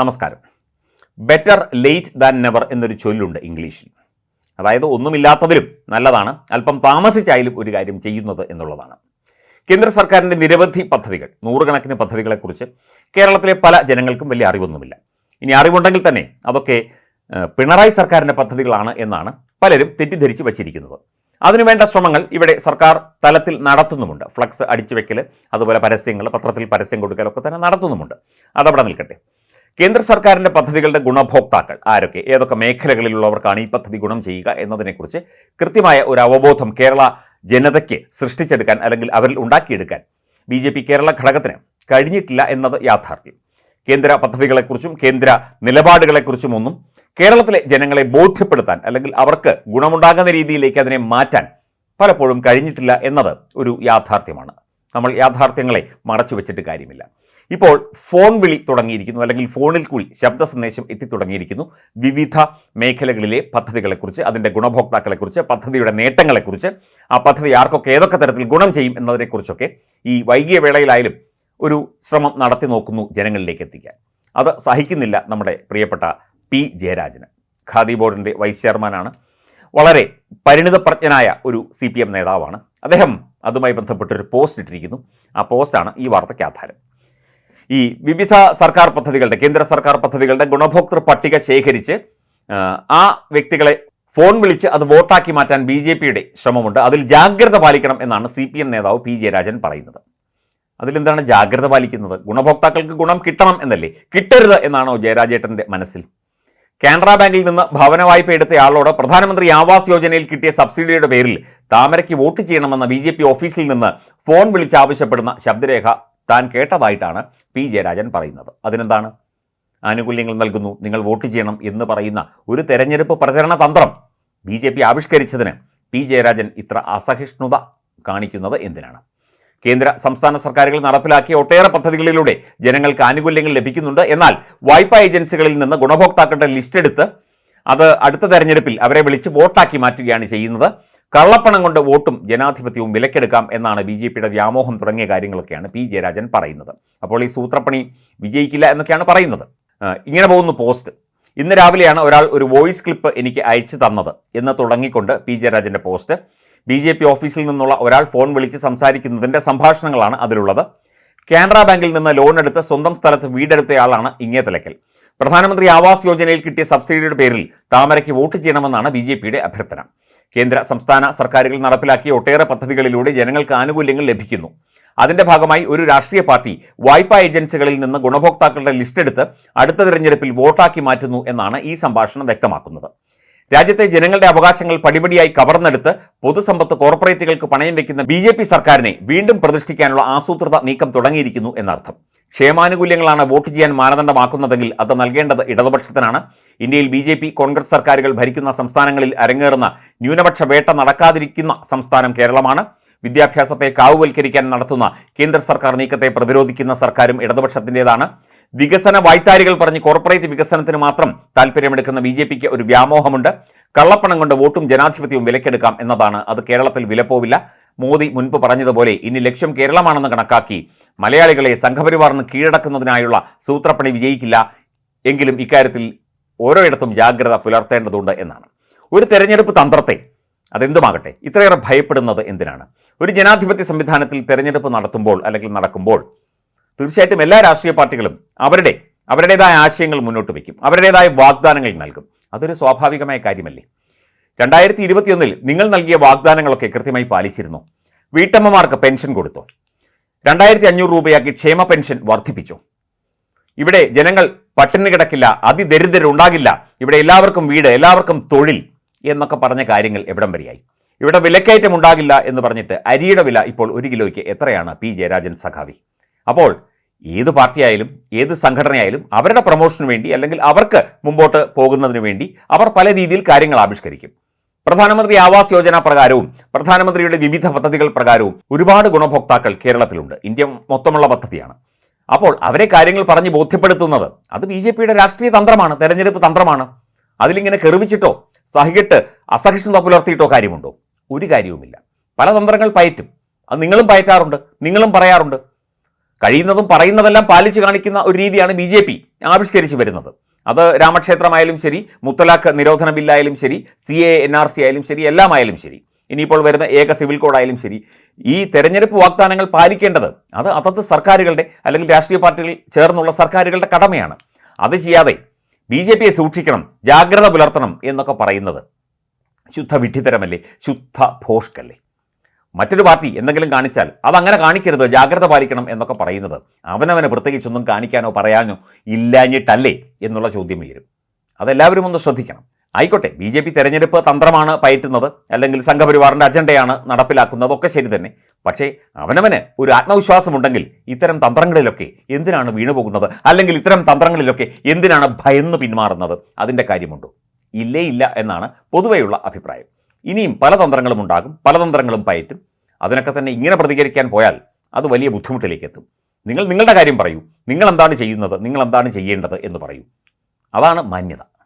നമസ്കാരം. Better late than never എന്നൊരു ചൊല്ലുണ്ട് ഇംഗ്ലീഷിൽ. അതായത് ഒന്നുമില്ലാത്തതിലും നല്ലതാണ് അല്പം താമസിച്ചായാലും ഒരു കാര്യം ചെയ്യുന്നത് എന്നുള്ളതാണ്. കേന്ദ്ര സർക്കാരിന്റെ നിരവധി പദ്ധതികൾ നൂറുകണക്കിന് പദ്ധതികളെക്കുറിച്ച് കേരളത്തിലെ പല ജനങ്ങൾക്കും വലിയ അറിവൊന്നുമില്ല. ഇനി അറിവുണ്ടെങ്കിൽ തന്നെ അതൊക്കെ പിണറായി സർക്കാരിന്റെ പദ്ധതികളാണ് എന്നാണ് പലരും തെറ്റിദ്ധരിച്ച് വച്ചിരിക്കുന്നത്. അതിനുവേണ്ട ശ്രമങ്ങൾ ഇവിടെ സർക്കാർ തലത്തിൽ നടത്തുന്നുമുണ്ട്. ഫ്ലക്സ് അടിച്ചു വെക്കൽ അതുപോലെ പരസ്യങ്ങൾ പത്രത്തിൽ പരസ്യം കൊടുക്കലൊക്കെ തന്നെ നടത്തുന്നുമുണ്ട്. അതവിടെ നിൽക്കട്ടെ. കേന്ദ്ര സർക്കാരിന്റെ പദ്ധതികളുടെ ഗുണഭോക്താക്കൾ ആരൊക്കെ? ഏതൊക്കെ മേഖലകളിലുള്ളവർക്കാണ് ഈ പദ്ധതി ഗുണം ചെയ്യുക എന്നതിനെക്കുറിച്ച് കൃത്യമായ ഒരു അവബോധം കേരള ജനതയ്ക്ക് സൃഷ്ടിച്ചെടുക്കാൻ അല്ലെങ്കിൽ അവരിൽ ഉണ്ടാക്കിയെടുക്കാൻ ബി ജെ പി കേരള ഘടകത്തിന് കഴിഞ്ഞിട്ടില്ല എന്നത് യാഥാർത്ഥ്യം. കേന്ദ്ര പദ്ധതികളെക്കുറിച്ചും കേന്ദ്ര നിലപാടുകളെക്കുറിച്ചും ഒന്നും കേരളത്തിലെ ജനങ്ങളെ ബോധ്യപ്പെടുത്താൻ അല്ലെങ്കിൽ അവർക്ക് ഗുണമുണ്ടാകുന്ന രീതിയിലേക്ക് അതിനെ മാറ്റാൻ പലപ്പോഴും കഴിഞ്ഞിട്ടില്ല എന്നത് ഒരു യാഥാർത്ഥ്യമാണ്. നമ്മൾ യാഥാർത്ഥ്യങ്ങളെ മറച്ചു വെച്ചിട്ട് കാര്യമില്ല. ഇപ്പോൾ ഫോൺ വിളി തുടങ്ങിയിരിക്കുന്നു അല്ലെങ്കിൽ ഫോണിൽ കൂടി ശബ്ദ സന്ദേശം എത്തിത്തുടങ്ങിയിരിക്കുന്നു വിവിധ മേഖലകളിലെ പദ്ധതികളെക്കുറിച്ച് അതിന്റെ ഗുണഭോക്താക്കളെക്കുറിച്ച് പദ്ധതിയുടെ നേട്ടങ്ങളെക്കുറിച്ച് ആ പദ്ധതി ആർക്കൊക്കെ ഏതൊക്കെ തരത്തിൽ ഗുണം ചെയ്യും എന്നതിനെക്കുറിച്ചൊക്കെ ഈ വൈകിയ വേളയിലായാലും ഒരു ശ്രമം നടത്തി നോക്കുന്നു ജനങ്ങളിലേക്ക് എത്തിക്കാൻ. അത് സഹിക്കുന്നില്ല നമ്മുടെ പ്രിയപ്പെട്ട പി ജയരാജന്. ഖാദി ബോർഡിന്റെ വൈസ് ചെയർമാനാണ്. വളരെ പരിണിതപ്രജ്ഞനായ ഒരു സി പി എം നേതാവാണ്. അദ്ദേഹം അതുമായി ബന്ധപ്പെട്ടൊരു പോസ്റ്റ് ഇട്ടിരിക്കുന്നു. ആ പോസ്റ്റാണ് ഈ വാർത്തയ്ക്ക് ആധാരം. ഈ വിവിധ സർക്കാർ പദ്ധതികളുടെ കേന്ദ്ര സർക്കാർ പദ്ധതികളുടെ ഗുണഭോക്തൃ പട്ടിക ശേഖരിച്ച് ആ, വ്യക്തികളെ ഫോൺ വിളിച്ച് അത് വോട്ടാക്കി മാറ്റാൻ ബി ജെ പിയുടെ ശ്രമമുണ്ട്. അതിൽ ജാഗ്രത പാലിക്കണം എന്നാണ് സി പി എം നേതാവ് പി ജയരാജൻ പറയുന്നത്. അതിലെന്താണ് ജാഗ്രത പാലിക്കുന്നത്? ഗുണഭോക്താക്കൾക്ക് ഗുണം കിട്ടണം എന്നല്ലേ? കിട്ടരുത് എന്നാണോ ജയരാജേട്ടന്റെ മനസ്സിൽ? കാനറ ബാങ്കിൽ നിന്ന് ഭവന വായ്പ എടുത്തയാളോട് പ്രധാനമന്ത്രി ആവാസ് യോജനയിൽ കിട്ടിയ സബ്സിഡിയുടെ പേരിൽ താമരയ്ക്ക് വോട്ട് ചെയ്യണമെന്ന ബി ഓഫീസിൽ നിന്ന് ഫോൺ വിളിച്ച് ആവശ്യപ്പെടുന്ന ശബ്ദരേഖ താൻ കേട്ടതായിട്ടാണ് പി ജയരാജൻ പറയുന്നത്. അതിനെന്താണ്? ആനുകൂല്യങ്ങൾ നൽകുന്നു. നിങ്ങൾ വോട്ട് ചെയ്യണം എന്ന് പറയുന്ന ഒരു തെരഞ്ഞെടുപ്പ് പ്രചരണ തന്ത്രം ബി ജെ പി ആവിഷ്കരിച്ചതിന് പി ജയരാജൻ ഇത്ര അസഹിഷ്ണുത കാണിക്കുന്നത് എന്തിനാണ്? കേന്ദ്ര സംസ്ഥാന സർക്കാരുകൾ നടപ്പിലാക്കിയ ഒട്ടേറെ പദ്ധതികളിലൂടെ ജനങ്ങൾക്ക് ആനുകൂല്യങ്ങൾ ലഭിക്കുന്നുണ്ട്. എന്നാൽ വായ്പാ ഏജൻസികളിൽ നിന്ന് ഗുണഭോക്താക്കളുടെ ലിസ്റ്റ് എടുത്ത് അത് അടുത്ത തെരഞ്ഞെടുപ്പിൽ അവരെ വിളിച്ച് വോട്ടാക്കി മാറ്റുകയാണ് ചെയ്യുന്നത്. കള്ളപ്പണം കൊണ്ട് വോട്ടും ജനാധിപത്യവും വിലക്കെടുക്കാം എന്നാണ് ബി ജെ പിയുടെ വ്യാമോഹം തുടങ്ങിയ കാര്യങ്ങളൊക്കെയാണ് പി ജയരാജൻ പറയുന്നത്. അപ്പോൾ ഈ സൂത്രപ്പണി വിജയിക്കില്ല എന്നൊക്കെയാണ് പറയുന്നത്. ഇങ്ങനെ പോകുന്നു പോസ്റ്റ്. ഇന്ന് രാവിലെയാണ് ഒരാൾ ഒരു വോയിസ് ക്ലിപ്പ് എനിക്ക് അയച്ചു തന്നത് എന്ന് തുടങ്ങിക്കൊണ്ട് പി ജയരാജന്റെ പോസ്റ്റ്. ബി ജെ പി ഓഫീസിൽ നിന്നുള്ള ഒരാൾ ഫോൺ വിളിച്ച് സംസാരിക്കുന്നതിന്റെ സംഭാഷണങ്ങളാണ് അതിലുള്ളത്. കാനറ ബാങ്കിൽ നിന്ന് ലോൺ എടുത്ത് സ്വന്തം സ്ഥലത്ത് വീടെടുത്തയാളാണ് ഇങ്ങേ തിലക്കൽ പ്രധാനമന്ത്രി ആവാസ് യോജനയിൽ കിട്ടിയ സബ്സിഡിയുടെ പേരിൽ താമരയ്ക്ക് വോട്ട് ചെയ്യണമെന്നാണ് ബി അഭ്യർത്ഥന. കേന്ദ്ര സംസ്ഥാന സർക്കാരുകൾ നടപ്പിലാക്കിയ ഒട്ടേറെ പദ്ധതികളിലൂടെ ജനങ്ങൾക്ക് ആനുകൂല്യങ്ങൾ ലഭിക്കുന്നു. അതിന്റെ ഭാഗമായി ഒരു രാഷ്ട്രീയ പാർട്ടി വായ്പാ ഏജൻസികളിൽ നിന്ന് ഗുണഭോക്താക്കളുടെ ലിസ്റ്റ് എടുത്ത് അടുത്ത തിരഞ്ഞെടുപ്പിൽ വോട്ടാക്കി മാറ്റുന്നു എന്നാണ് ഈ സംഭാഷണം വ്യക്തമാക്കുന്നത്. രാജ്യത്തെ ജനങ്ങളുടെ അവകാശങ്ങൾ പടിപടിയായി കവർന്നെടുത്ത് പൊതുസമ്പത്ത് കോർപ്പറേറ്റുകൾക്ക് പണയം വെക്കുന്ന ബി ജെ പി സർക്കാരിനെ വീണ്ടും പ്രതിഷ്ഠിക്കാനുള്ള ആസൂത്രിത നീക്കം തുടങ്ങിയിരിക്കുന്നു എന്നർത്ഥം. ക്ഷേമാനുകൂല്യങ്ങളാണ് വോട്ട് ചെയ്യാൻ മാനദണ്ഡമാക്കുന്നതെങ്കിൽ അത് നൽകേണ്ടത് ഇടതുപക്ഷത്തിനാണ്. ഇന്ത്യയിൽ ബി ജെ പി കോൺഗ്രസ് സർക്കാരുകൾ ഭരിക്കുന്ന സംസ്ഥാനങ്ങളിൽ അരങ്ങേറുന്ന ന്യൂനപക്ഷ വേട്ട നടക്കാതിരിക്കുന്ന സംസ്ഥാനം കേരളമാണ്. വിദ്യാഭ്യാസത്തെ കാവുവൽക്കരിക്കാൻ നടത്തുന്ന കേന്ദ്ര സർക്കാർ നീക്കത്തെ പ്രതിരോധിക്കുന്ന സർക്കാരും ഇടതുപക്ഷത്തിന്റെതാണ്. വികസന വായ്ത്താരികൾ പറഞ്ഞ് കോർപ്പറേറ്റ് വികസനത്തിന് മാത്രം താല്പര്യമെടുക്കുന്ന ബി ജെ പിക്ക് ഒരു വ്യാമോഹമുണ്ട്. കള്ളപ്പണം കൊണ്ട് വോട്ടും ജനാധിപത്യവും വിലക്കെടുക്കാം എന്നതാണ്. അത് കേരളത്തിൽ വിലപ്പോവില്ല. മോദി മുൻപ് പറഞ്ഞതുപോലെ ഇനി ലക്ഷ്യം കേരളമാണെന്ന് കണക്കാക്കി മലയാളികളെ സംഘപരിവാറിന് കീഴടക്കുന്നതിനായുള്ള സൂത്രപ്പണി വിജയിക്കില്ല എങ്കിലും ഇക്കാര്യത്തിൽ ഓരോയിടത്തും ജാഗ്രത പുലർത്തേണ്ടതുണ്ട് എന്നാണ്. ഒരു തെരഞ്ഞെടുപ്പ് തന്ത്രത്തെ അതെന്തുമാകട്ടെ ഇത്രയേറെ ഭയപ്പെടുന്നത് എന്തിനാണ്? ഒരു ജനാധിപത്യ സംവിധാനത്തിൽ തെരഞ്ഞെടുപ്പ് നടത്തുമ്പോൾ അല്ലെങ്കിൽ നടക്കുമ്പോൾ തീർച്ചയായിട്ടും എല്ലാ രാഷ്ട്രീയ പാർട്ടികളും അവരുടെ അവരുടേതായ ആശയങ്ങൾ മുന്നോട്ട് വയ്ക്കും. അവരുടേതായ വാഗ്ദാനങ്ങൾ നൽകും. അതൊരു സ്വാഭാവികമായ കാര്യമല്ലേ? രണ്ടായിരത്തി ഇരുപത്തിയൊന്നിൽ നിങ്ങൾ നൽകിയ വാഗ്ദാനങ്ങളൊക്കെ കൃത്യമായി പാലിച്ചിരുന്നു. വീട്ടമ്മമാർക്ക് പെൻഷൻ കൊടുത്തു. രണ്ടായിരത്തി അഞ്ഞൂറ് രൂപയാക്കി ക്ഷേമ പെൻഷൻ വർദ്ധിപ്പിച്ചു. ഇവിടെ ജനങ്ങൾ പട്ടിണി കിടക്കില്ല അതിദരിദ്രരുണ്ടാകില്ല. ഇവിടെ എല്ലാവർക്കും വീട് എല്ലാവർക്കും തൊഴിൽ എന്നൊക്കെ പറഞ്ഞ കാര്യങ്ങൾ എവിടം വരെയായി? ഇവിടെ വിലക്കയറ്റം ഉണ്ടാകില്ല എന്ന് പറഞ്ഞിട്ട് അരിയുടെ വില ഇപ്പോൾ ഒരു കിലോയ്ക്ക് എത്രയാണ് പി ജയരാജൻ സഖാവി? അപ്പോൾ ഏത് പാർട്ടിയായാലും ഏത് സംഘടനയായാലും അവരുടെ പ്രൊമോഷന് വേണ്ടി അല്ലെങ്കിൽ അവർക്ക് മുമ്പോട്ട് പോകുന്നതിന് വേണ്ടി അവർ പല രീതിയിൽ കാര്യങ്ങൾ ആവിഷ്കരിക്കും. പ്രധാനമന്ത്രി ആവാസ് യോജന പ്രകാരവും പ്രധാനമന്ത്രിയുടെ വിവിധ പദ്ധതികൾ പ്രകാരവും ഒരുപാട് ഗുണഭോക്താക്കൾ കേരളത്തിലുണ്ട്. ഇന്ത്യ മൊത്തമുള്ള പദ്ധതിയാണ്. അപ്പോൾ അവരെ കാര്യങ്ങൾ പറഞ്ഞ് ബോധ്യപ്പെടുത്തുന്നത് അത് ബി ജെ പിയുടെ രാഷ്ട്രീയ തന്ത്രമാണ് തെരഞ്ഞെടുപ്പ് തന്ത്രമാണ്. അതിലിങ്ങനെ കെറിവിച്ചിട്ടോ സഹികെട്ട് അസഹിഷ്ണുത പുലർത്തിയിട്ടോ കാര്യമുണ്ടോ? ഒരു കാര്യവുമില്ല. പല തന്ത്രങ്ങൾ പയറ്റും. അത് നിങ്ങളും പയറ്റാറുണ്ട് നിങ്ങളും പറയാറുണ്ട്. കഴിയുന്നതും പറയുന്നതെല്ലാം പാലിച്ചു കാണിക്കുന്ന ഒരു രീതിയാണ് ബി ജെ പി ആവിഷ്കരിച്ചു വരുന്നത്. അത് രാമക്ഷേത്രമായാലും ശരി മുത്തലാഖ് നിരോധന ബില്ലായാലും ശരി C A N R C ആയാലും ശരി എല്ലാമായാലും ശരി. ഇനിയിപ്പോൾ വരുന്ന ഏക സിവിൽ കോഡായാലും ശരി. ഈ തെരഞ്ഞെടുപ്പ് വാഗ്ദാനങ്ങൾ പാലിക്കേണ്ടത് അത് അതത് സർക്കാരുകളുടെ അല്ലെങ്കിൽ രാഷ്ട്രീയ പാർട്ടികൾ ചേർന്നുള്ള സർക്കാരുകളുടെ കടമയാണ്. അത് ചെയ്യാതെ ബി ജെ പിയെ സൂക്ഷിക്കണം ജാഗ്രത പുലർത്തണം എന്നൊക്കെ പറയുന്നത് ശുദ്ധ വിഡ്ഢിത്തരമല്ലേ ശുദ്ധ ഭോഷ്കല്ലേ? മറ്റൊരു പാർട്ടി എന്തെങ്കിലും കാണിച്ചാൽ അതങ്ങനെ കാണിക്കരുത് ജാഗ്രത പാലിക്കണം എന്നൊക്കെ പറയുന്നത്. അവനവന് പ്രത്യേകിച്ചൊന്നും കാണിക്കാനോ പറയാനോ ഇല്ലാഞ്ഞിട്ടല്ലേ എന്നുള്ള ചോദ്യം വരും അതെല്ലാവരും ഒന്ന് ശ്രദ്ധിക്കണം. ആയിക്കോട്ടെ ബി ജെ പി തെരഞ്ഞെടുപ്പ് തന്ത്രമാണ് പയറ്റുന്നത് അല്ലെങ്കിൽ സംഘപരിവാറിന്റെ അജണ്ടയാണ് നടപ്പിലാക്കുന്നത് ഒക്കെ ശരി തന്നെ. പക്ഷേ അവനവന് ഒരു ആത്മവിശ്വാസമുണ്ടെങ്കിൽ ഇത്തരം തന്ത്രങ്ങളിലൊക്കെ എന്തിനാണ് വീണുപോകുന്നത്? അല്ലെങ്കിൽ ഇത്തരം തന്ത്രങ്ങളിലൊക്കെ എന്തിനാണ് ഭയന്ന് പിന്മാറുന്നത്? അതിന്റെ കാര്യമുണ്ടോ? ഇല്ലേ ഇല്ല എന്നാണ് പൊതുവെയുള്ള അഭിപ്രായം. ഇനിയും പല തന്ത്രങ്ങളും ഉണ്ടാകും പല തന്ത്രങ്ങളും പയറ്റും. അതിനൊക്കെ തന്നെ ഇങ്ങനെ പ്രതികരിക്കാൻ പോയാൽ അത് വലിയ ബുദ്ധിമുട്ടിലേക്ക് എത്തും നിങ്ങൾ നിങ്ങളുടെ കാര്യം പറയൂ. നിങ്ങൾ എന്താണ് ചെയ്യുന്നത്? നിങ്ങൾ എന്താണ് ചെയ്യേണ്ടത് എന്ന് പറയൂ. അതാണ് മാന്യത.